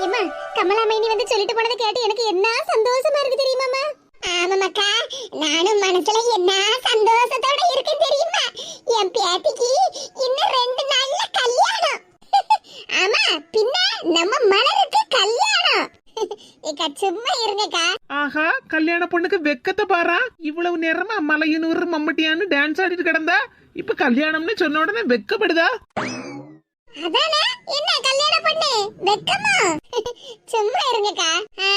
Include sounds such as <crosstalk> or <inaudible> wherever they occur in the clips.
ஏம்மா கமலாமைனி வந்து சொல்லிட்டு போனதை கேட்டு எனக்கு என்ன சந்தோஷமா இருக்கு தெரியுமாமா ஆமாமாக்கா நானும் மனசுல என்ன சந்தோஷத்தோட இருக்கேன் தெரியுமா? என் பேத்திக்கு இன்னும் ரெண்டு நாள்ல கல்யாணம். <laughs> ஆமா பின்ன நம்ம மலருக்கு கல்யாணம். <laughs> ஏக்கா சும்மா இருங்கக்கா. ஆஹா கல்யாண பொண்ணுக்கு வெக்கத்தை பாரா? இவ்வளவு நேரமா மலையனூர் மம்மட்டியான்னு டான்ஸ் ஆடிட்டு கிடந்தா? இப்ப கல்யாணம்னு சொன்ன உடனே வெக்கப்படுதா? அதானே? என்ன கல்யாணம் பண்ணு? வெக்கமா? சும்மா இருங்கக்கா. ஆ,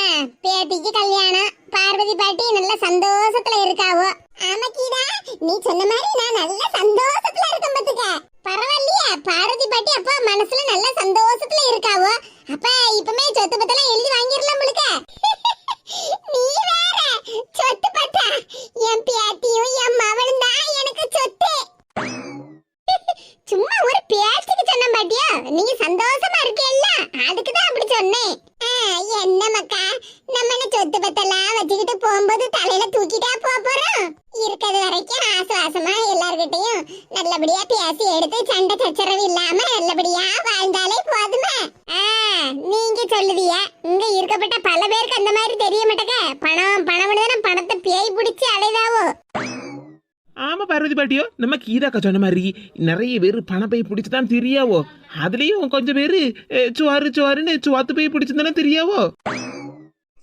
பேத்திக்கு கல்யாணம். பார்வதி பாட்டி நல்ல சந்தோஷத்துல இருக்காவோ. ஆமா கீதா நீ சொன்ன மாதிரி நான் நல்ல சந்தோஷத்துல இருக்கேன் பத்துக்க பரவாயில்லையா பார்வதி பாட்டி அப்பா மனசுல நல்ல சந்தோஷத்துல இருக்காவோ. அப்ப இப்பமே சொத்து பத்தெல்லாம் எழுதி வாங்கிடலாம் முழுக்க. <laughs> நீ வேற சொத்து பத்தா. என் பேத்தியும் நீ சந்தோஷமா இருக்கேல்ல அதுக்கு தான் அப்படி சொன்னேன். என்ன மக்கா நம்ம என்ன சொத்து பத்தெல்லாம் வச்சுக்கிட்டு போகும்போது தலையில தூக்கிட்டா போக போறோம். இருக்கிறது வரைக்கும் ஆசுவாசமா எல்லார்கிட்டையும் நல்லபடியா பேசி எடுத்து சண்டை சச்சரவு இல்லாம நல்லபடியா வாழ்ந்தாலே போதுமே. நீங்க சொல்லுவியா இங்க இருக்கப்பட்ட பல பேருக்கு அந்த மாதிரி தெரிய மாட்டேங்க. பணம் பணம் ஆமா பார்வதி பாட்டியோ? நம்ம கீதாக்கா சொன்ன மாதிரி நிறைய பேர் பணப்பை பிடிச்சுதான் தெரியாவோ? அதுலேயும் கொஞ்சம் பேர் சுவாரு சுவாருன்னு சுவாத்து போய் பிடிச்சிருந்தானே தெரியாவோ?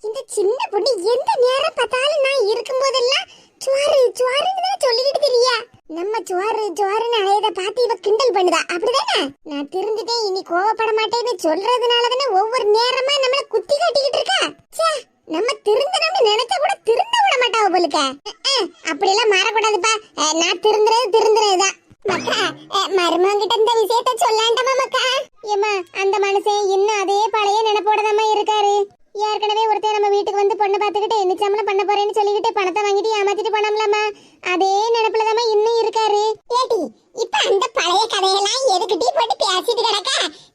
இந்த சின்ன பொண்ணு எந்த நேரம் பார்த்தாலும் நான் இருக்கும் போதெல்லாம் சுவாரு சுவாருன்னு தான் சொல்லிக்கிட்டு தெரியா? நம்ம சுவாரு சுவாருன்னு அலையத பார்த்து இவ கிண்டல் பண்ணுதா? அப்படிதானே? நான் திருந்துட்டேன் இனி கோவப்பட மாட்டேன்னு சொல்றதுனால தானே ஒவ்வொரு நேரமா நம்மள குத்தி காட்டிக்கிட்டு இருக்கா? நம்ம திருந்தணும்னு நினைக்க கூட திருந்த விட மாட்டாவ போலுக்க. அப்படி எல்லாம் மாறக்கூடாதுப்பா. அஹ், நான் திருந்துறது திருந்துறதுதான். மக்கா மருமகிட்ட இந்த விஷயத்த சொல்லாண்டமா மக்கா? ஏமா அந்த மனுஷன் இன்னும் அதே பழைய நினைப்போடதாம்மா இருக்காரு ஏற்கனவே ஒருத்தர் நம்ம வீட்டுக்கு வந்து பொண்ணு பார்த்துக்கிட்டு நிச்சயம்லாம் பண்ண போறேன்னு சொல்லிக்கிட்டு பணத்தை வாங்கிட்டு ஏமாத்திட்டு போனோம்லாமா அதே நினைப்புல தான் இன்னும் இருக்காரு ஏடி இப்ப அந்த பழைய கதையெல்லாம் எதுக்கிட்டே போட்டு பேசிட்டு கிடக்க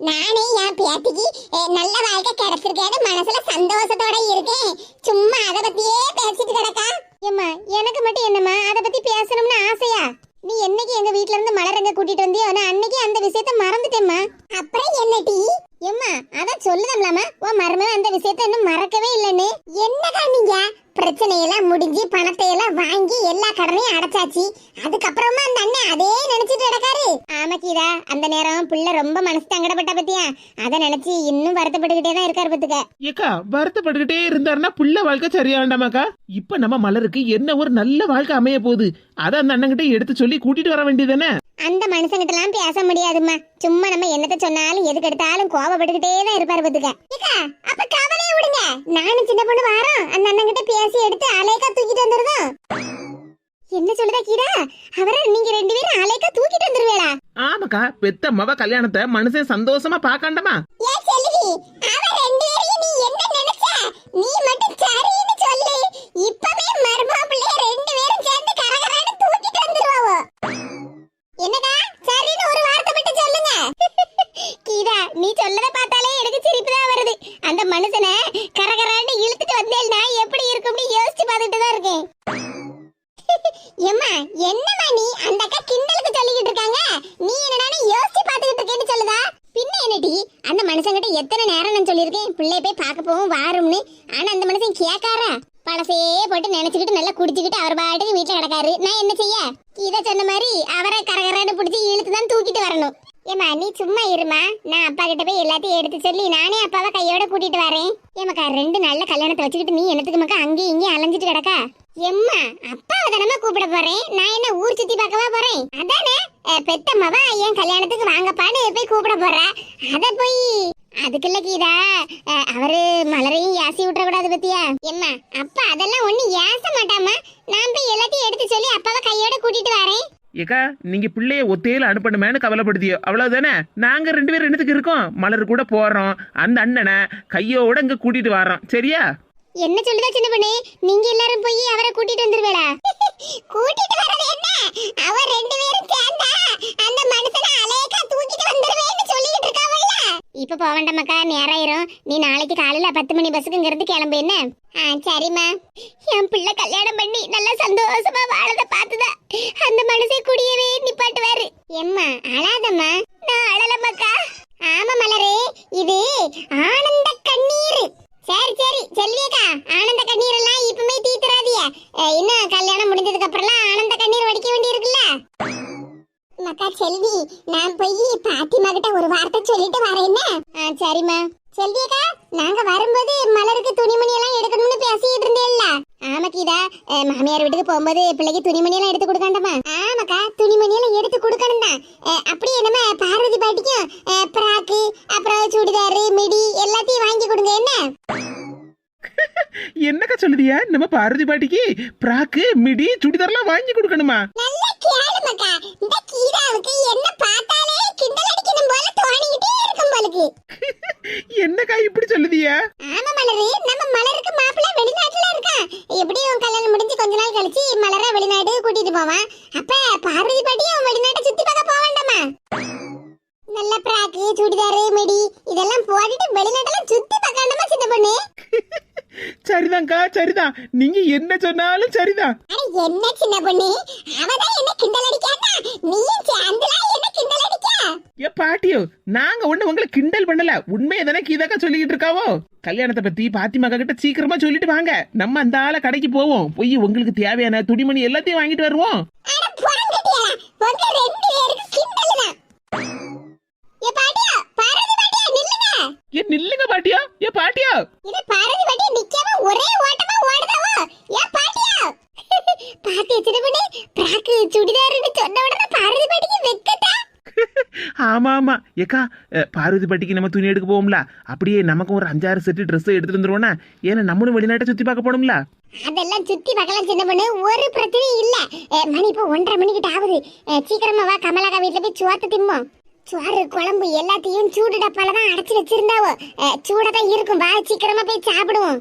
நானே என் பேத்திக்கு அஹ், நல்ல வாழ்க்கை கிடைச்சிருக்கேன்னு மனசுல சந்தோஷத்தோட இருக்கேன் சும்மா அதை பத்தியே பேசிட்டு கிடக்கா ஏம்மா எனக்கு மட்டும் என்னம்மா அதை பத்தி பேசணும்னு ஆசையா நீ என்னைக்கு எங்க வீட்ல இருந்து மலர் எங்க கூட்டிட்டு வந்தியோ நான் அன்னைக்கு அந்த விஷயத்த மறந்துட்டேம்மா அப்புறம் என்ன டீ எம்மா அதான் சொல்லுதம்லாமா உன் மருமக அந்த விஷயத்த இன்னும் மறக்கவே இல்லைன்னு என்னடா நீங்க பிரச்சனையெல்லாம் முடிஞ்சு பணத்தை எல்லாம் வாங்கி எல்லா கடனையும் அடைச்சாச்சு அதுக்கப்புறமா அந்த அண்ணன் அதே நினைச்சிட்டு கிடக்காரு ஆமா கீதா அந்த நேரம் புள்ள ரொம்ப மனசு தங்கடப்பட்ட பத்தியா அதை நினைச்சு இன்னும் வருத்தப்பட்டுக்கிட்டே தான் இருக்காரு பத்துக்க. ஏக்கா வருத்தப்பட்டுக்கிட்டே இருந்தாருன்னா புள்ள வாழ்க்கை சரியா வேண்டாமாக்கா இப்ப நம்ம மலருக்கு என்ன ஒரு நல்ல வாழ்க்கை அமைய போகுது? அதை அந்த அண்ணன்கிட்ட எடுத்து சொல்லி கூட்டிட்டு வர வேண்டியதானே அந்த மனுஷங்கிட்டலாம் பேச முடியாதும்மா. சும்மா நம்ம என்னத்த சொன்னாலும் எதுக்கு எடுத்தாலும் கோவப்பட்டுக்கிட்டே தான் இருப்பாரு பத்துக்க. அப்ப கவலையை விடுங்க. நானும் சின்ன பொண்ணு வாரோம். அந்த அண்ணன் கிட்ட பேசி எடுத்து அலேக்கா தூக்கிட்டு வந்துருதோம். என்ன சொல்லுதா கீரா அவரை நீங்க ரெண்டு பேரும் அலேக்கா தூக்கிட்டு வந்துருவேளா ஆமாக்கா பெத்த மவ கல்யாணத்தை மனுஷன் சந்தோஷமா பாக்காண்டமா ஏன் ரெண்டு நீ நீ மட்டும் சரின்னு இப்பவே ரெண்டு பேரும் சேர்ந்து சரின்னு ஒரு வார்த்தை மட்டும் சொல்லுங்க. நீ பார்த்தாலே எனக்கு வருது. அந்த எப்படி இருக்கும்னு யோசிச்சு எம்மா என்னம்மா நீ அந்த அக்கா கிண்டலுக்கு சொல்லிக்கிட்டு இருக்காங்க? நீ என்னடான்னு யோசிச்சு பார்த்துக்கிட்டு இருக்கேன்னு சொல்லுதா? பின்ன என்னடி? அந்த மனுஷங்கிட்ட எத்தனை நேரம் நான் சொல்லியிருக்கேன். பிள்ளை போய் பார்க்க போவோம் வாரும்னு. ஆனா அந்த மனுஷன் கேட்காரா பழசே போட்டு நினைச்சுக்கிட்டு நல்லா குடிச்சுக்கிட்டு அவர் பாட்டுக்கு வீட்டுல கிடக்காரு. நான் என்ன செய்ய? இத சொன்ன மாதிரி அவரை கரகரன்னு பிடிச்சி இழுத்து தான் தூக்கிட்டு வரணும். ஏமா நீ சும்மா இருமா. நான் அப்பா கிட்ட போய் எல்லாத்தையும் எடுத்து சொல்லி நானே அப்பாவை கையோட கூட்டிட்டு வரேன். ஏமாக்கா ரெண்டு நாள்ல கல்யாணத்தை வச்சுக்கிட்டு நீ என்னத்துக்கு மக்கா அங்கேயும் இங்கேயும் அலைஞ்சிட்டு கிடக்கா? எம்மா அப்பாவை தானே கூப்பிட போறேன். நான் என்ன ஊர் சுத்தி பார்க்கவா போறேன்? அதானே பெத்தம்மாவா என் கல்யாணத்துக்கு வாங்கப்பான்னு போய் கூப்பிட போற. அத போய். அதுக்குள்ள கீதா அவரு மலரையும் ஏசி விட்டுற கூடாது பத்தியா? எம்மா அப்பா அதெல்லாம் ஒண்ணு ஏச மாட்டாமா நான் போய் எல்லாத்தையும் எடுத்து சொல்லி அப்பாவை கையோட கூட்டிட்டு வரேன். ஏக்கா நீங்க பிள்ளைய ஒத்தையில அனுப்பணுமேனு கவலைப்படுத்தியோ. அவ்வளவுதானே? நாங்க ரெண்டு பேரும் ரெண்டுத்துக்கு இருக்கோம்? மலர் கூட போறோம். அந்த அண்ணனை கையோட இங்க கூட்டிட்டு வரோம் சரியா? என்ன சொல்லுதா சின்ன பொண்ணு? நீங்க எல்லாரும் போய் அவரை கூட்டிட்டு வந்துருவேளா? கூட்டிட்டு வரது என்ன? அவர் ரெண்டு பேரும் சேர்ந்தா அந்த மனுஷனை அலேக்கா தூக்கிட்டு வந்துருவேன்னு சொல்லிட்டு இருக்காவல்ல. இப்ப போக வேண்டாமக்கா நேராயிரும். நீ நாளைக்கு காலையில பத்து மணி பஸ்ஸுக்கு இங்கிருந்து கிளம்பு என்ன? ஆ சரிம்மா. என் பிள்ளை கல்யாணம் பண்ணி நல்லா சந்தோஷமா வாழத பார்த்துதா. அந்த மனுஷன் குடியவே நிப்பாட்டுவாரு. எம்மா அழாதம்மா. நான் அழலம்மாக்கா. ஆமா மலரே இது ஆனந்த கண்ணீர். சரி சரி. செல்வியக்கா ஆனந்த கண்ணீர் எல்லாம் இப்பமே தீத்துறாதிய இன்னும் கல்யாணம் முடிஞ்சதுக்கு அப்புறம்லாம் ஆனந்த கண்ணீர் வடிக்க வேண்டியிருக்குல்ல? மக்கா செல்வி நான் போய் பாத்திமா கிட்ட ஒரு வார்த்தை சொல்லிட்டு வரேன் ஆ சரிம்மா. செல்வியக்கா நாங்க வரும்போது மலருக்கு துணிமணி எல்லாம் எடுக்கணும்னு பேசிட்டு இருந்தேன்ல. ஆமா கீதா. மாமியார் வீட்டுக்கு போகும்போது பிள்ளைக்கு துணிமணி எல்லாம் எடுத்து கொடுக்கண்டாமா ஆமாக்கா துணிமணி எல்லாம் எடுத்து கொடுக்கணும் தான் அப்படியே நம்ம பார்வதி பாட்டிக்கும் அஹ், பிராக்கு அப்புறம் சுடிதாரு மிடி எல்லாத்தையும் வாங்கி கொடுங்க என்ன என்னக்கா சொல்லுதியா நம்ம பார்வதி பாட்டிக்கு பிராக்கு மிடி சுடிதார்லாம் வாங்கி கொடுக்கணுமா நல்ல கேளுமக்கா இந்த கீதாவுக்கு என்ன பார்த்தாலே கிண்டல் அடிக்கணும் போல தோணிக்கிட்டே இருக்கும் போலுக்கு என்னக்கா இப்படி சொல்லுதியா? ஆமா மலரு நம்ம மலருக்கு மாப்பிள்ளை வெளிநாட்டுல இருக்கான். எப்படியும் கல்யாணம் முடிஞ்சு கொஞ்ச நாள் கழிச்சு மலரை வெளிநாடு கூட்டிட்டு போவான்? அப்ப பார்வதி பாட்டியும் வெளிநாட்டை சுத்தி பார்க்க போக வேண்டாமா? நல்ல பிராக்கு சுடிதாரு மிடி இதெல்லாம் போட்டுட்டு வெளிநாட்டெல்லாம் சுத்தி பார்க்காண்டமா சின்ன பொண்ணு? <laughs> சரிதான்க்கா சரிதான். நீங்க என்ன சொன்னாலும் சரிதான் அட என்ன சின்ன பொண்ணு அவதான் என்ன கிண்டல் அடிக்காதா நீயும் சேர்ந்துலாம் என்ன கிண்டல் அடிக்க ஏ பாட்டியோ நாங்க ஒண்ணு உங்களை கிண்டல் பண்ணல உண்மையை தானே கீதாக்கா சொல்லிக்கிட்டு இருக்காவோ? கல்யாணத்தை பத்தி பாத்திமாக்கா கிட்ட சீக்கிரமா சொல்லிட்டு வாங்க. நம்ம அந்த ஆள கடைக்கு போவோம். போய் உங்களுக்கு தேவையான துணிமணி எல்லாத்தையும் வாங்கிட்டு வருவோம். ஏ நில்லுங்க. பாட்டியா. ஏ பாட்டியா. இது பார்வதி பாட்டியா நிக்காம ஒரே ஓட்டமா ஓடுதாவோ? ஏ பாட்டியா. பாத்தி திருமணி பிராக்கு சுடிதாருன்னு சொன்ன உடனே பார்வதி பாட்டிக்கு வெக்கட்டா <laughs> ஆமா ஆமா ஏக்கா பார்வதி பாட்டிக்கு நம்ம துணி எடுக்க போவோம்ல. அப்படியே நமக்கும் ஒரு அஞ்சாறு செட்டு ட்ரெஸ் எடுத்துட்டு வந்துருவோம்னா ஏன்னா நம்மளும் வெளிநாட்டை சுத்தி பார்க்க போனோம்ல அதெல்லாம் சுத்தி பார்க்கலாம் சின்ன பொண்ணு. ஒரு பிரச்சனையும் இல்ல. மணி இப்போ ஒன்றரை மணிக்கிட்ட ஆகுது. சீக்கிரமா வா கமலாக்கா வீட்டுல போய் சுவாத்து திம்போம். சோறு குழம்பு எல்லாத்தையும் சூடு டப்பால தான் அடைச்சி வச்சிருந்தாவோ. அஹ், சூடாதான் இருக்கும். வா சீக்கிரமா போய் சாப்பிடுவோம்.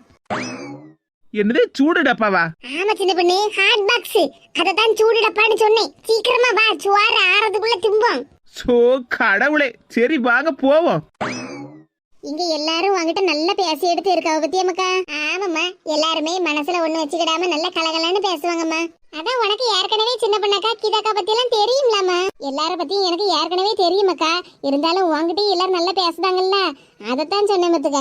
என்னது சூடு டப்பாவா? ஆமா சின்ன பொண்ணு. ஹாட் பாக்ஸ் அததான் சூடு டப்பான்னு சொன்னேன். சீக்கிரமா வா சுவாறு ஆறதுக்குள்ள திம்போம். சோ கடவுளே. சரி வாங்க போவோம். இங்க எல்லாரும் உங்ககிட்ட நல்ல பேசி எடுத்து இருக்காவ பத்தியம்மாக்கா ஆமாம்மா. எல்லாருமே மனசுல ஒண்ணு வச்சுக்கிடாம நல்ல கலகலன்னு பேசுவாங்கம்மா. அதான் உனக்கு ஏற்கனவே சின்ன பொண்ணாக்கா கீதாக்கா பத்தி எல்லாம் தெரியும்லாமா எல்லார பத்தியும் எனக்கு ஏற்கனவே தெரியுமாக்கா இருந்தாலும் உங்ககிட்டயும் எல்லாரும் நல்லா பேசுதாங்கல்ல அதைத்தான் சொன்னேன் மத்துக்க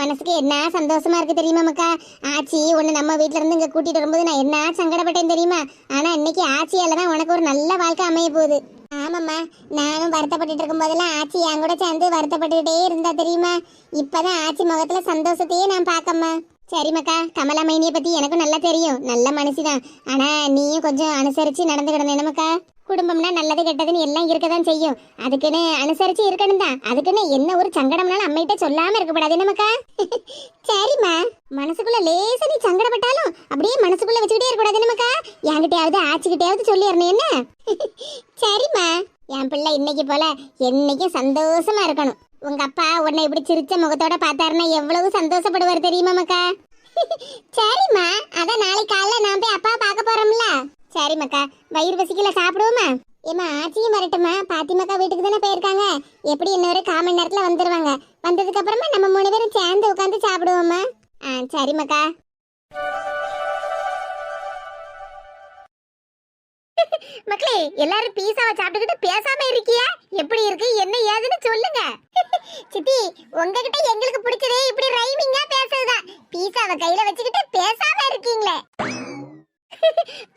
மனசுக்கு என்ன சந்தோஷமா இருக்கு தெரியுமா மக்கா? ஆச்சி உன்னை நம்ம வீட்ல இருந்து இங்க கூட்டிட்டு வரும்போது நான் என்ன சங்கடப்பட்டேன் தெரியுமா? ஆனா இன்னைக்கு ஆச்சியால தான் உனக்கு ஒரு நல்ல வாழ்க்கை அமைய போகுது. ஆமாம்மா நானும் வருத்தப்பட்டுட்டு இருக்கும் போதெல்லாம் ஆச்சி என் கூட சேர்ந்து வருத்தப்பட்டுக்கிட்டே இருந்தா தெரியுமா? இப்பதான் ஆச்சி முகத்துல சந்தோஷத்தையே நான் பார்க்கம்மா. சரிம்மாக்கா கமலா மைனியை பத்தி எனக்கும் நல்லா தெரியும். நல்ல மனசுதான். ஆனா நீயும் கொஞ்சம் அனுசரிச்சு நடந்துக்கிடணும் என்னமாக்கா குடும்பம்னா நல்லது கெட்டதுன்னு எல்லாம் இருக்க தான் செய்யும். அதுக்குன்னு அனுசரிச்சு இருக்கணும் தான் அதுக்குன்னு என்ன ஒரு சங்கடம்னாலும் அம்மைகிட்ட சொல்லாம இருக்கக்கூடாது நமக்கா <laughs> சரிம்மா. மனசுக்குள்ள லேசா நீ சங்கடப்பட்டாலும் அப்படியே மனசுக்குள்ள வச்சுக்கிட்டே இருக்கக்கூடாது நமக்கா என்கிட்டயாவது ஆச்சிக்கிட்டயாவது சொல்லிடணும் என்ன? <laughs> சரிம்மா. என் பிள்ளை இன்னைக்கு போல என்னைக்கும் சந்தோஷமா இருக்கணும். உங்க அப்பா உன்னை இப்படி சிரிச்ச முகத்தோட பார்த்தாருன்னா எவ்வளவு சந்தோஷப்படுவார் தெரியுமா மக்கா? <laughs> சரிம்மா. அதான் நாளைக்கு காலைல நான் போய் அப்பா பார்க்க போறோம்ல. சரி மக்கா வயிறு பசிக்கல சாப்பிடுவோமா? ஏமா ஆச்சியும் வரட்டுமா பாத்திமக்கா வீட்டுக்கு தானே போயிருக்காங்க. எப்படி இன்னொரு கால் மணி நேரத்துல வந்துருவாங்க? வந்ததுக்கு அப்புறமா நம்ம மூணு பேரும் சேர்ந்து உட்காந்து சாப்பிடுவோமா ஆ சரி மக்கா <laughs> மக்களே எல்லாரும் பீஸாவை சாப்பிட்டுக்கிட்டு பேசாம இருக்கியா? எப்படி இருக்கு? என்ன ஏதுன்னு சொல்லுங்க. <laughs> சித்தி உங்ககிட்ட எங்களுக்கு பிடிச்சதே இப்படி ரைமிங்கா பேசுறதுதான் பீஸாவை கையில வச்சுக்கிட்டு பேசாம இருக்கீங்களே.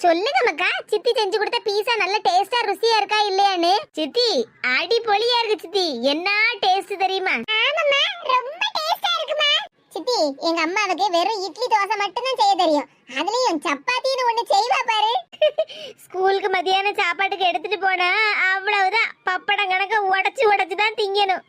சொல்லுங்க மக்கா. சித்தி செஞ்சு கொடுத்த பீஸா நல்ல டேஸ்டா ருசியா இருக்கா இல்லையான்னு? சித்தி அடி பொலியா இருக்கு சித்தி. என்ன டேஸ்ட் தெரியுமா? ஆமாம்மா ரொம்ப டேஸ்டா இருக்குமா சித்தி எங்க அம்மாவுக்கு வெறும் இட்லி தோசை மட்டும் தான் செய்ய தெரியும். அதுலயும் சப்பாத்தின்னு ஒண்ணு செய்வா பாரு. ஸ்கூலுக்கு மதியானம் சாப்பாட்டுக்கு எடுத்துட்டு போனா அவ்வளவுதான். பப்படம் கணக்க உடைச்சு உடைச்சு தான் திங்கணும்.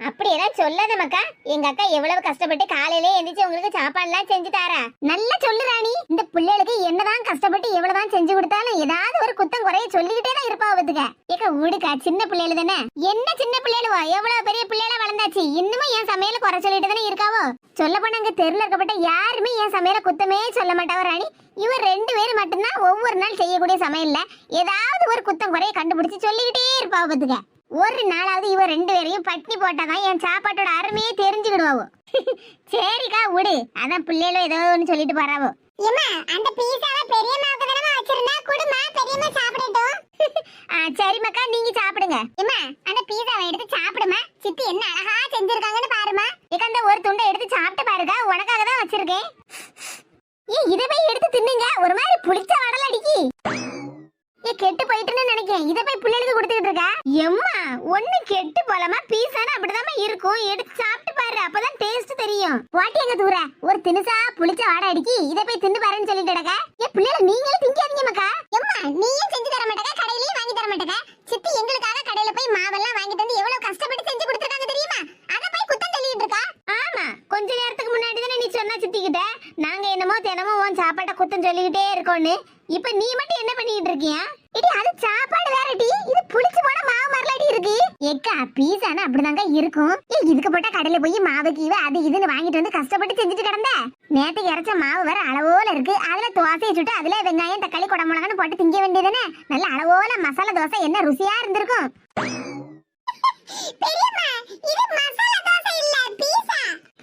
அப்படியெல்லாம் சொல்லாத மக்கா எங்க அக்கா எவ்வளவு கஷ்டப்பட்டு காலையிலே எந்திரிச்சு உங்களுக்கு சாப்பாடுலாம் செஞ்சு தாரா. நல்லா சொல்லு ராணி. இந்த பிள்ளைகளுக்கு என்னதான் கஷ்டப்பட்டு எவ்வளவுதான் செஞ்சு கொடுத்தாலும் ஏதாவது ஒரு குத்தம் குறைய சொல்லிக்கிட்டே தான் இருப்பா அவத்துக்க. ஏக்கா ஊடுக்கா சின்ன பிள்ளைகள் தானே? என்ன சின்ன பிள்ளைகளுவா? எவ்வளவு பெரிய பிள்ளைகளா வளர்ந்தாச்சு? இன்னுமும் என் சமையல குறை சொல்லிட்டு தானே இருக்காவோ? சொல்ல போனா அங்க தெருல இருக்கப்பட்ட யாருமே என் சமையல குத்தமே சொல்ல மாட்டாவோ ராணி? இவர் ரெண்டு பேரும் மட்டும்தான் ஒவ்வொரு நாள் செய்யக்கூடிய சமையல்ல ஏதாவது ஒரு குத்தம் குறைய கண்டுபிடிச்சு சொல்லிக்கிட்டே இருப்பா அவத்துக்க. ஒரு நாளாவது இவ ரெண்டு பேரையும் பட்னி போட்டாதான் என் சாப்பாட்டோட அருமையே தெரிஞ்சுக்கிடுவாவோ. <laughs> சரிக்கா விடு. அதான் பிள்ளைகளும் ஏதோ ஒன்று சொல்லிட்டு போறாவோ. ஏமா அந்த பீஸாவை பெரியம்மாவுக்கு தானமா வச்சிருந்தா? குடுமா பெரியம்மா சாப்பிடட்டும். <laughs> சரி மக்கா நீங்க சாப்பிடுங்க. ஏமா அந்த பீஸாவை எடுத்து சாப்பிடுமா சித்தி என்ன அழகா செஞ்சிருக்காங்கன்னு பாருமா இக்க அந்த ஒரு துண்டை எடுத்து சாப்பிட்டு பாருங்க உனக்காக தான் வச்சிருக்கேன். ஏ இதை போய் எடுத்து தின்னுங்க. ஒரு மாதிரி புளிச்ச வடல அடிக்கி கெட்டு போயிட்டுன்னு நினைக்கிறேன். இதை போய் பிள்ளைகளுக்கு கொடுத்துக்கிட்டு இருக்கா? எம்மா ஒண்ணு கெட்டு போலாமா? பீஸான அப்படிதான் இருக்கும். எடுத்து சாப்பிட்டு பாரு அப்பதான் டேஸ்ட் தெரியும். வாட்டி எங்க தூர? ஒரு தினுசா புளிச்ச வாடை அடிக்கி இதை போய் தின்னு பாருன்னு சொல்லிட்டு கிடக்க? ஏ பிள்ளைகள் நீங்களே திங்காதீங்க மக்கா. எம்மா நீயும் செஞ்சு தர மாட்டேங்க கடையிலயும் வாங்கி தர மாட்டேங்க சித்தி எங்களுக்காக கடையில போய் மாவெல்லாம் வாங்கிட்டு வந்து எவ்வளவு கஷ்டப்பட்டு செஞ்சு கொடுத்துருக்காங்க தெரியுமா? அத போய் குத்தம் இருக்கா? ஆமா. கொஞ்ச நேரத்துக்கு முன்னாடி தானே நீ சொன்னா சித்திக்கிட்ட நாங்க என்னமோ தினமும் உன் சாப்பாட்டை குத்தம் சொல்லிக்கிட்டே இருக்கோம்னு இப்ப நீ மட்டும் என்ன பண்ணிட்டு இருக்கியா? இடி அது சாப்பாடு வேற டி. இது புளிச்சு போன மாவு மாதிரிலாடி இருக்கு. எக்கா பீஸானா அப்படிதாங்க இருக்கும். ஏ இதுக்கு போட்டா கடையில போய் மாவு கீவு அது இதுன்னு வாங்கிட்டு வந்து கஷ்டப்பட்டு செஞ்சுட்டு கிடந்த. நேத்துக்கு இறைச்ச மாவு வேற அளவோல இருக்கு. அதுல தோசையை சுட்டு அதுல வெங்காயம் தக்காளி குடமிளகான்னு போட்டு திங்க வேண்டியதுதானே? நல்ல அளவோல மசாலா தோசை என்ன ருசியா இருந்திருக்கும். பெரியம்மா இது மசாலா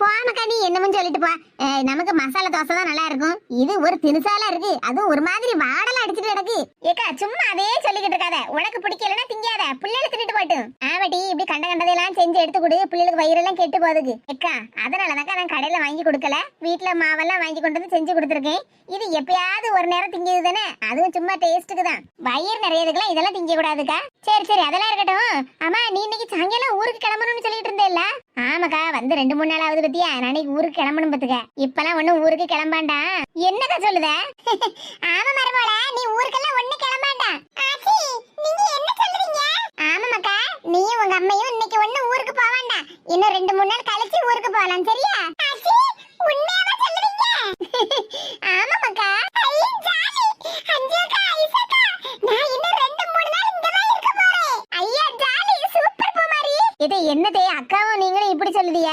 பீஸா நீ என்னமும் சொல்லிட்டு போ. நமக்கு மசாலா தோசை தான் நல்லா இருக்கும் இது ஒரு தினுசாலா இருக்கு. அதுவும் ஒரு மாதிரி வாடலாம் அடிச்சிட்டு கிடக்கு. ஏக்கா சும்மா அதே சொல்லிக்கிட்டு இருக்காத. உனக்கு பிடிக்கலன்னா திங்காத. பிள்ளைகளை தின்னுட்டு போட்டும் ஆமாடி இப்படி கண்ட கண்டதையெல்லாம் செஞ்சு எடுத்து கொடு. பிள்ளைகளுக்கு வயிறெல்லாம் கெட்டு போகுது ஏக்கா அதனாலதாக்கா நான் கடையில வாங்கி கொடுக்கல. வீட்ல மாவெல்லாம் வாங்கி கொண்டு வந்து செஞ்சு கொடுத்துருக்கேன். இது எப்பயாவது ஒரு நேரம் திங்கிது தானே? அதுவும் சும்மா டேஸ்ட்டுக்கு தான். வயிறு நிறையதுக்கெல்லாம் இதெல்லாம் திங்க கூடாதுக்கா சரி சரி அதெல்லாம் இருக்கட்டும். ஆமா நீ இன்னைக்கு சாயங்காலம் ஊருக்கு கிளம்பணும்னு சொல்லிட்டு இருந்தேல்ல? ஆமாக்கா வந்து ரெண்டு மூணு நாள் ஆகுது பத்தியா நான் ஊருக்கு கிளம்பணும் பத்துக்க இப்பெல்லாம் ஒண்ணும் ஊருக்கு கிளம்பாண்டா? என்னக்கா சொல்லுத? <laughs> ஆமா மருமோள நீ ஊருக்கெல்லாம் ஒண்ணு கிளம்பாண்டா? ஆச்சி நீங்க என்ன சொல்றீங்க ஆமாமாக்கா நீயும் உங்க அம்மையும் இன்னைக்கு ஒண்ணு ஊருக்கு போவாண்டா. இன்னும் ரெண்டு மூணு நாள் கழிச்சு ஊருக்கு போகலாம் சரியா? ஆச்சி உண்மையாவா சொல்றீங்க <laughs> ஆமாமாக்கா. நான் இன்னும் ரெண்டு ஐயா ஜாலி சூப்பர். இது என்னதே? அக்காவும் நீங்களும் இப்படி சொல்லுதிய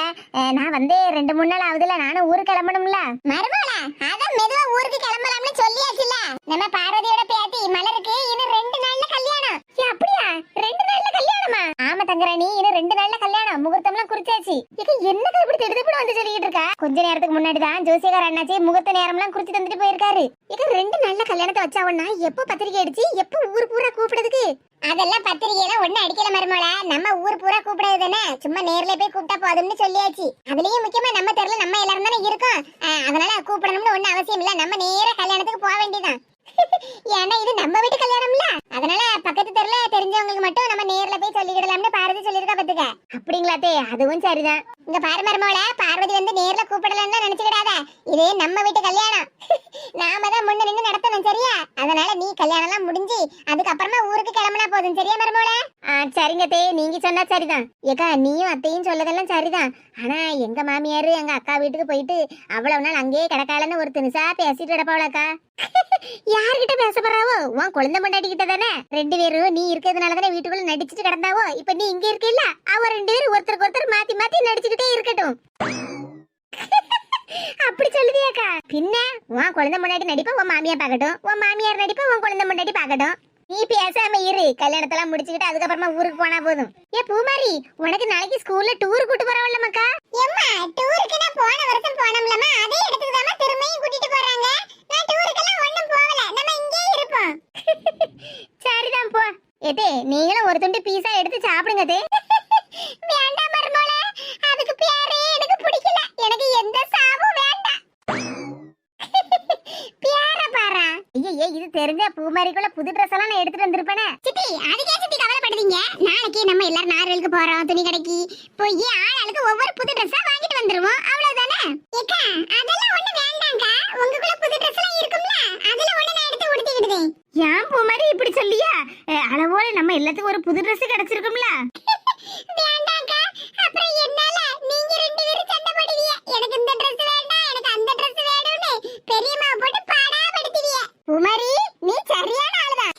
நான் வந்து ரெண்டு மூணு நாள் ஆகுதுல நானும் ஊருக்கு கிளம்பணும்ல. மருமகளா அதான் மெதுவா ஊருக்கு கிளம்பலாம்னு சொல்லியாச்சுல நம்ம பார்வதியோட பேத்தி மலருக்கு இன்னும் ரெண்டு நாள்ல கல்யாணம் ஏ, அப்படியா ரெண்டு நாள்ல கல்யாணமா ஆமா தங்கராணி இன்னும் ரெண்டு நாள்ல கல்யாணம் முகூர்த்தம்லாம் குறிச்சாச்சு இது என்னது இப்படி திடுதிப்புன்னு வந்து சொல்லிட்டு இருக்கா கொஞ்ச நேரத்துக்கு முன்னாடி தான் ஜோசியகார் அண்ணாச்சி முகூர்த்த நேரம்லாம் குறிச்சு தந்துட்டு போயிருக்காரு. இது ரெண்டு நல்ல கல்யாணத்தை வச்சாவன்னா எப்போ பத்திரிக்கை அடிச்சு எப்போ ஊர் பூரா கூப்பிடுறதுக்கு? அதெல்லாம் பத்திரிகையெல்லாம் ஒண்ணு அடிக்கல மருமோல நம்ம ஊர் பூரா கூப்பிடாது தானே? சும்மா நேர்ல போய் கூப்பிட்டா போதும்னு சொல்லியாச்சு. அதுலயும் முக்கியமா நம்ம தெருல நம்ம எல்லாரும் தானே இருக்கோம். அதனால கூப்பிடணும்னு ஒண்ணு அவசியம் இல்ல. நம்ம நேர கல்யாணத்துக்கு போக வேண்டியதான் <laughs> ஏன்னா இது நம்ம வீட்டு கல்யாணம்ல. அதனால பக்கத்து தெருல தெரிஞ்சவங்களுக்கு மட்டும் நம்ம நேர்ல போய் சொல்லிக்கிடலாம்னு பார்வதி சொல்லிருக்கா பாத்துக்க. அப்படிங்களா தே? அதுவும் சரிதான். இங்க பாரு மருமோள பார்வதி வந்து நேர்ல கூப்பிடலன்னு நினைச்சுக்கிடாத. இது நம்ம வீட்டு கல்யாணம். <laughs> நாம தான் முன்ன நின்னு நடத்தணும் சரியா? அதனால நீ கல்யாணம் எல்லாம் முடிஞ்சு அதுக்கப்புறமா ஊருக்கு கிளம்புனா போதும் சரியா மருமோள சரிங்க தே. நீங்க சொன்னா சரிதான். ஏக்கா நீயும் அத்தையும் சொல்லதெல்லாம் சரிதான். ஆனா எங்க மாமியாரு எங்க அக்கா வீட்டுக்கு போயிட்டு அவ்வளவு நாள் அங்கேயே கிடக்காலன்னு ஒரு தினுசா பேசிட்டு கிடப்பாவளாக்கா யார்கிட்ட பேச போறாவோ? உன் குழந்தை மண்டாடி கிட்ட தானே? ரெண்டு பேரும் நீ இருக்கிறதுனால தானே வீட்டுக்குள்ள நடிச்சிட்டு கிடந்தாவோ? இப்ப நீ இங்க இருக்கீல்ல? அவ ரெண்டு பேரும் ஒருத்தருக்கு ஒருத்தர் மாத்தி மாத்தி நடிச்சுக்கிட்டே இருக்கட்டும். <laughs> அப்படி சொல்லுதியாக்கா. பின்ன உன் குழந்தை முன்னாடி நடிப்ப உன் மாமியார் பார்க்கட்டும். உன் மாமியார் நடிப்ப உன் குழந்தை முன்னாடி பார்க்கட்டும். நீ பேசாம இரு. கல்யாணத்தெல்லாம் முடிச்சுக்கிட்டு அதுக்கப்புறமா ஊருக்கு போனா போதும். ஏ பூமாரி உனக்கு நாளைக்கு ஸ்கூல்ல டூர் கூட்டு போறவல்ல மக்கா? எம்மா டூருக்கு நான் போன வருஷம் போனோம்லமா அதே இடத்துக்கு தான் திரும்பியும் கூட்டிட்டு போறாங்க. நான் டூருக்கெல்லாம் ஒண்ணும் போகல. நம்ம இங்கேயே இருப்போம். <laughs> சரிதான் போ. ஏதே நீங்களும் ஒரு துண்டு பீஸா எடுத்து சாப்பிடுங்க தே. <laughs> வேண்டாம் மருமோளே. அதுக்கு பேரே எனக்கு பிடிக்கல. எனக்கு எந்த சாவும் வேண்டாம். <laughs> பேர பாரா. ஐயே இது தெரிஞ்ச பூமாரிக்குள்ள புது ட்ரெஸ் எல்லாம் நான் எடுத்துட்டு வந்திருப்பேனே. சித்தி அதுக்கே சித்தி கவலைப்படுவீங்க நாளைக்கு நம்ம எல்லாரும் நார்களுக்கு போறோம் துணி கடைக்கு. போய் ஆளாளுக்கு ஒவ்வொரு புது ட்ரெஸ்ஸா வாங்கிட்டு வந்துருவோம். அவ்வளவுதானே? ஏக்கா அதெல்லாம் ஒண்ணு வேண்டாம்க்கா. உங்களுக்குள்ள புது ட்ரெஸ் எல்லாம் இருக்கும்ல? அதுல ஒண்ணு நான் எடுத்து உடுத்திக்கிடுதேன். ஏன் பூமாரி இப்படி சொல்லியா? அளவோட நம்ம எல்லாத்துக்கும் ஒரு புது ட்ரெஸ் கிடைச்சிருக்கும்ல வேண்டாம்க்கா அப்புறம் என்னால நீங்க ரெண்டு பேரும் சண்டை போடுவீங்க எனக்கு இந்த Dress வேண்டாம் எனக்கு அந்த Dress வேணும்னு பெரியம்மா போட்டு பாடாப்படுத்துவீங்க குமாரி நீ சரியான ஆளுதான்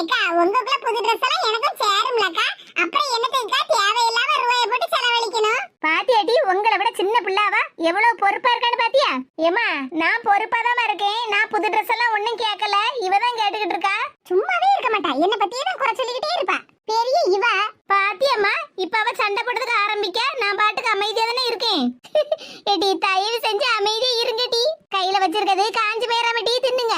ஏக்கா உங்களுக்குள்ள புது Dress எல்லாம் எனக்கும் சேரும்லக்கா அப்புறம் என்னத்தைக்கா தேவையில்லாம ரூபாயை போட்டு செலவழிக்கணும் பாத்தியாட்டி உங்களை விட சின்ன பிள்ளாவா எவ்வளவு பொறுப்பா இருக்கான்னு பாத்தியா ஏமா நான் பொறுப்பா தான் இருக்கேன் நான் புது ட்ரெஸ் எல்லாம் ஒன்றும் கேட்கல இவ தான் கேட்டுக்கிட்டு இருக்கா சும்மாவே இருக்க மாட்டா என்ன பத்தியே தான் குறை சொல்லிக்கிட்டே இருப்பா பெரிய இவ பாத்தியம்மா இப்ப அவ சண்டை போடுறதுக்கு ஆரம்பிக்க நான் பாட்டுக்கு அமைதியா தானே இருக்கேன் ஏடி தயவு செஞ்சு அமைதியா இருங்கடி கையில வச்ச வச்சிருக்கிறது காஞ்சி போயிடாம டீ தின்னுங்க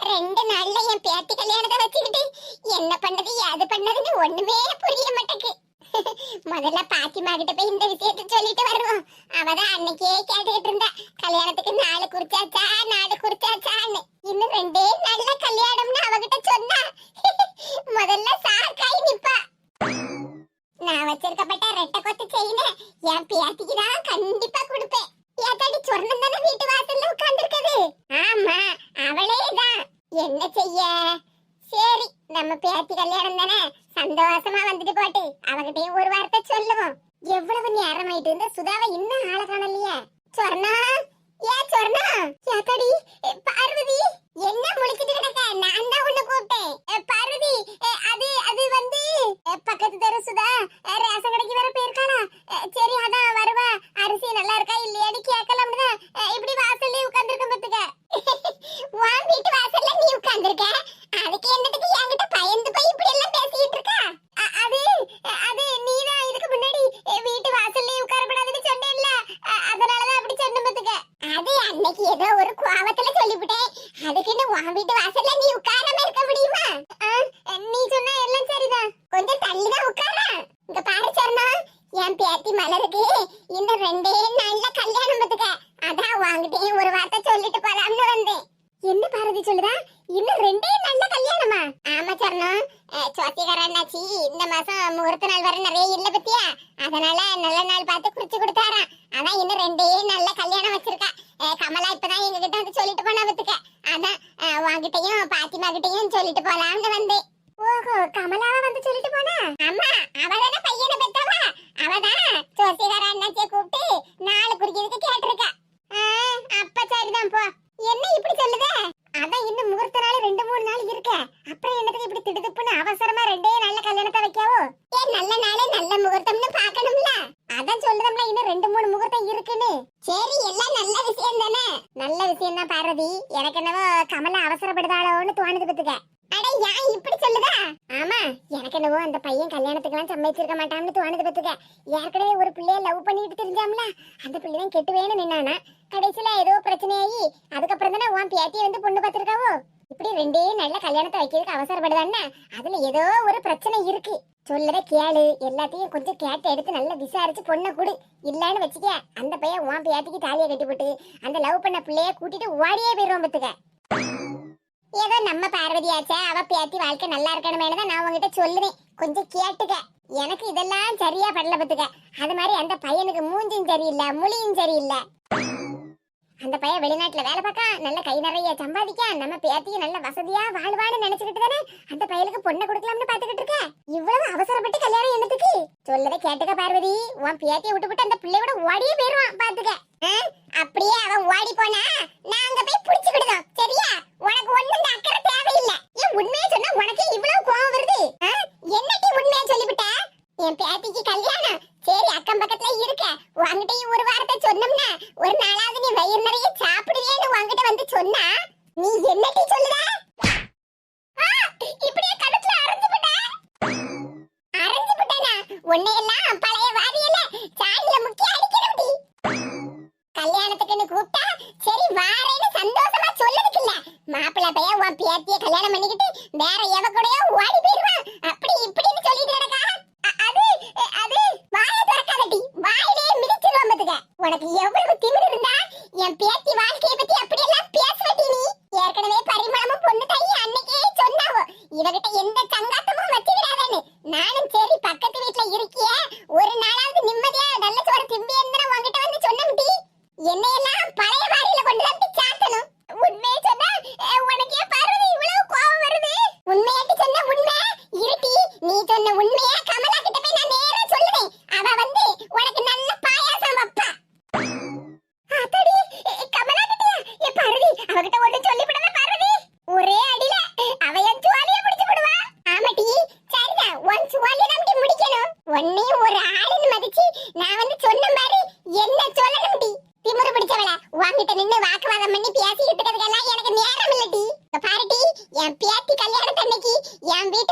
ரெண்டு நாள்ல என் பேத்தி கல்யாணத்தை வச்சுக்கிட்டு என்ன பண்ணது ஏது பண்ணதுன்னு ஒண்ணுமே புரிய மாட்டேங்குது முதல்ல பாத்திமா கிட்ட போய் இந்த விஷயத்த சொல்லிட்டு வருவோம் அவதான் அன்னைக்கே கேட்டுக்கிட்டு இருந்தா கல்யாணத்துக்கு நாலு குறிச்சாச்சா நாலு குறிச்சாச்சான்னு இன்னும் ரெண்டே நல்ல கல்யாணம்னு அவகிட்ட சொன்னா முதல்ல சாக்காய் நிப்பா நான் வச்சிருக்கப்பட்ட ரெட்டை கொத்து செயின என் பேத்திக்கு தான் கண்டிப்பா கொடுப்பேன் ஏத்தாடி சொர்ணம் தானே வீட்டு வாசல்ல உட்கார்ந்துருக்குது ஆமா அவளே தான் என்ன செய்ய சரி நம்ம பேத்தி கல்யாணம் தானே சந்தோஷமா வந்துட்டு போட்டு அவகிட்டயும் ஒரு வார்த்தை சொல்லுவோம் எவ்வளவு நேரம் ஆயிட்டு இந்த சுதாவை இன்னும் ஆள காணலையே சொர்ணா ஏ சொர்ணா ஏத்தாடி எ, பார்வதி என்ன முழிச்சிட்டு கிடக்க நான் தான் உன்னை கூப்பிட்டேன் எ, பார்வதி எ, அது அது வந்து எ, பக்கத்து தெரு சுதா எ, ரேஷன் கடைக்கு வேற போயிருக்காளா எ, சரி அதான் வருவா அரிசி நல்லா இருக்கா இல்லையான்னு கேட்கலாம்னு தான் எ, இப்படி வாசல்லே உட்கார்ந்துருக்க பத்துக்க உன் வீட்டு வாசல்ல நீ உட்கார்ந்திருக்க அதுக்கு என்னத்துக்கு என்கிட்ட பயந்து போய் இப்படி எல்லாம் பேசிட்டு இருக்க அ- அது அது நீதான் இதுக்கு முன்னாடி எ, வீட்டு வாசல்லே உட்காரப்படாதுன்னு சொன்னேன்ல அ- அதனாலதான் அப்படி சொன்ன பத்துக்க அது அன்னைக்கு ஏதோ ஒரு கோவத்துல சொல்லிவிட்டேன் அதுக்குன்னு உன் வீட்டு வாசல்ல நீ உட்காராம இருக்க முடியுமா ஆ, நீ சொன்ன எல்லாம் சரிதான் கொஞ்சம் தள்ளிதான் உட்கார இங்க பாரு சரணா என் பேத்தி மலருக்கு இந்த ரெண்டே நாள்ல கல்யாணம் பத்துக்க அதான் வாங்கிட்டே ஒரு வார்த்தை சொல்லிட்டு போலாம்னு வந்தேன் என்ன பாரதி சொல்லுதா இன்னும் ரெண்டே நாள்ல கல்யாணமா ஆமா சரணம் அண்ணாச்சி இந்த மாசம் முகூர்த்த நாள் வர நிறைய இல்ல பத்தியா? அதனால நல்ல நாள் பார்த்து குறிச்சு கொடுத்தாராம் அதான் இன்னும் ரெண்டே நல்ல கல்யாணம் வச்சிருக்கா. அஹ் கமலா இப்பதான் எங்க கிட்ட வந்து சொல்லிட்டு போனா பத்துக்க அதான் அஹ் உன்கிட்டயும் பாத்திமா கிட்டயும் சொல்லிட்டு போலாம்னு வந்தேன். ஓஹோ கமலாவா வந்து சொல்லிட்டு போனா? ஆமா அவதானே பையனை பெத்தவா? அவதான் சோசிகார அண்ணாச்சியை கூப்பிட்டு நாலு குறிக்கிறதுக்கு கேட்டிருக்கா. ஆ, அப்ப சரிதான் போ. என்ன இப்படி சொல்லுத? அதான் இன்னும் முகூர்த்த நாள் ரெண்டு மூணு நாள் இருக்க. அப்புறம் என்னத்துக்கு இப்படி திடுதுப்புன்னு அவசரமா ரெண்டே நல்ல கல்யாணத்தை வைக்காவோ ஏ நல்ல நாளே நல்ல முகூர்த்தம்னு பாக்கணும்ல அதான் சொல்லுதம்ல இன்னும் ரெண்டு மூணு முகூர்த்தம் இருக்குன்னு. சரி எல்லாம் நல்ல விஷயம் தானே? நல்ல விஷயம் தான் பார்வதி. எனக்கு என்னவோ கமலை அவசரப்படுதாளோன்னு தோணுது பத்துக்க அட ஏன் இப்படி சொல்லுதா? ஆமா எனக்கு என்னவோ அந்த பையன் கல்யாணத்துக்கெல்லாம் சம்மதிச்சிருக்க மாட்டான்னு தோணுது பத்துக்க. ஏற்கனவே ஒரு பிள்ளைய லவ் பண்ணிட்டு தெரிஞ்சாம்ல அந்த பிள்ளைதான் கெட்டு வேணும் நின்னானா? கடைசியில ஏதோ பிரச்சனையாகி அதுக்கப்புறம் தானே உன் பேத்தியை வந்து பொண்ணு பார்த்திருக்காவோ? இப்படி ரெண்டே நல்ல கல்யாணத்தை வைக்கிறதுக்கு அவசரப்படுதானே? அதுல ஏதோ ஒரு பிரச்சனை இருக்கு. சொல்லத கேளு எல்லாத்தையும் கொஞ்சம் கேட்டு எடுத்து நல்லா விசாரிச்சு பொண்ணை கொடு. இல்லன்னு வச்சுக்க அந்த பையன் உன் பேத்திக்கு தாலியை கட்டி போட்டு அந்த லவ் பண்ண பிள்ளைய கூட்டிட்டு ஓடியே போயிடுவான் பத்துக்க. ஏதோ நம்ம பார்வதியாச்சே அவ பேத்தி வாழ்க்கை நல்லா இருக்கணுமேனு தான் நான் உங்ககிட்ட சொல்லுவேன். கொஞ்சம் கேட்டுக்க. எனக்கு இதெல்லாம் சரியா படல பத்துக்க அது மாதிரி அந்த பையனுக்கு மூஞ்சும் சரியில்லை முழியும் சரியில்லை. அந்த பையன் வெளிநாட்டுல வேலை பார்க்க நல்ல கை நிறைய சம்பாதிக்க நம்ம பேத்தியும் நல்ல வசதியா வாழ்வான்னு நினைச்சுக்கிட்டு தானே அந்த பையனுக்கு பொண்ணை கொடுக்கலாம்னு பாத்துக்கிட்டு இருக்க? இவ்வளவு அவசரப்பட்டு கல்யாணம் என்னத்துக்கு? சொல்லதை கேட்டுக்க பார்வதி. உன் பேத்திய விட்டு விட்டு அந்த பிள்ளையோட ஓடியே போயிருவான் பாத்துக்க அப்படியே அவன் ஓடி போனா நாங்க போய் புடிச்சுக்கிடுதோம் சரியா? உனக்கு ஒண்ணு இந்த அக்கறை தேவையில்லை. ஏன் உண்மையை சொன்னா உனக்கே இவ்வளவு கோவம் வருது? என்னட்டி என்னடி உண்மையை சொல்லிவிட்ட? என் பேத்திக்கு கல்யாணம் சரி அக்கம் பக்கத்துல இருக்க. உன்கிட்டயும் ஒரு வார்த்தை சொன்னோம்னா ஒரு நாளாவது நீ வயிறு நிறைய சாப்பிடுவேன்னு உன்கிட்ட வந்து சொன்னா நீ என்னட்டி சொல்லுற இப்படியே கழுத்துல அரைஞ்சு விட்ட அரைஞ்சு விட்டேனா உன்னை எல்லாம் பழைய வாரியல சாணியில முக்கி அடிக்கணும்டி கல்யாணத்துக்குன்னு கூப்பிட்டா சரி வாரேன்னு சந்தோஷமா சொல்லதுக்குல்ல மாப்பிள்ளை பையன் உன் பேத்திய கல்யாணம் பண்ணிக்கிட்டு வேற எவ கூடயோ ஓடி போயிருவான் அப்படி இப்படின்னு சொல்லிட்டு கிடக்கா அ- உனக்கு எவ்வளவு திமிரு இருந்தா என் பேத்தி பத்தி அப்படி எல்லாம் நீ. ஏற்கனவே பரிமளமும் பொண்ணு தாயி அன்னைக்கே சொன்னாவோ. இவகிட்ட எந்த சங்காத்தமும் வச்சுக்கிறாதேன்னு நானும் சரி பக்கத்து வீட்டுல இருக்கிய. ஒரு நாளாவது நிம்மதியா நல்ல சோறு திம்பி இருந்தா உன்கிட்ட வந்து என்னையெல்லாம் பழைய வாரியில கொண்டு வந்து சாத்தணும் உண்மையை சொன்னா அஹ், உனக்கே பார்வதி இவ்வளவு கோவம் வருது உண்மையாட்டி சொன்ன உண்மை இருட்டி நீ சொன்ன உண்மையா கமலா கிட்ட போய் நான் நேரா சொல்லுவேன் அவ வந்து உனக்கு நல்ல பாயாசம் வைப்பா அத்தடி கமலா கிட்டயா ஏ பார்வதி அவகிட்ட ஒண்ணு சொல்லி விடாத பார்வதி ஒரே அடியில அவ என் சுவாலிய முடிச்சு விடுவா ஆமாட்டி சரிதான் உன் சுவாலிய நம்பி முடிக்கணும் உன்னையும் ஒரு ஆளுன்னு மதிச்சு நான் வந்து சொன்ன மாதிரி என்ன சொல்லணும்டி திமிரு பிடிச்சவள உன்கிட்ட நின்னு வாக்குவாதம் பண்ணி பேசிக்கிட்டு இருக்கிறதுக்கெல்லாம் எனக்கு நேரம் இல்லடி பாருடி என் பேத்தி கல்யாணத்தன்னைக்கு என் வீட்டு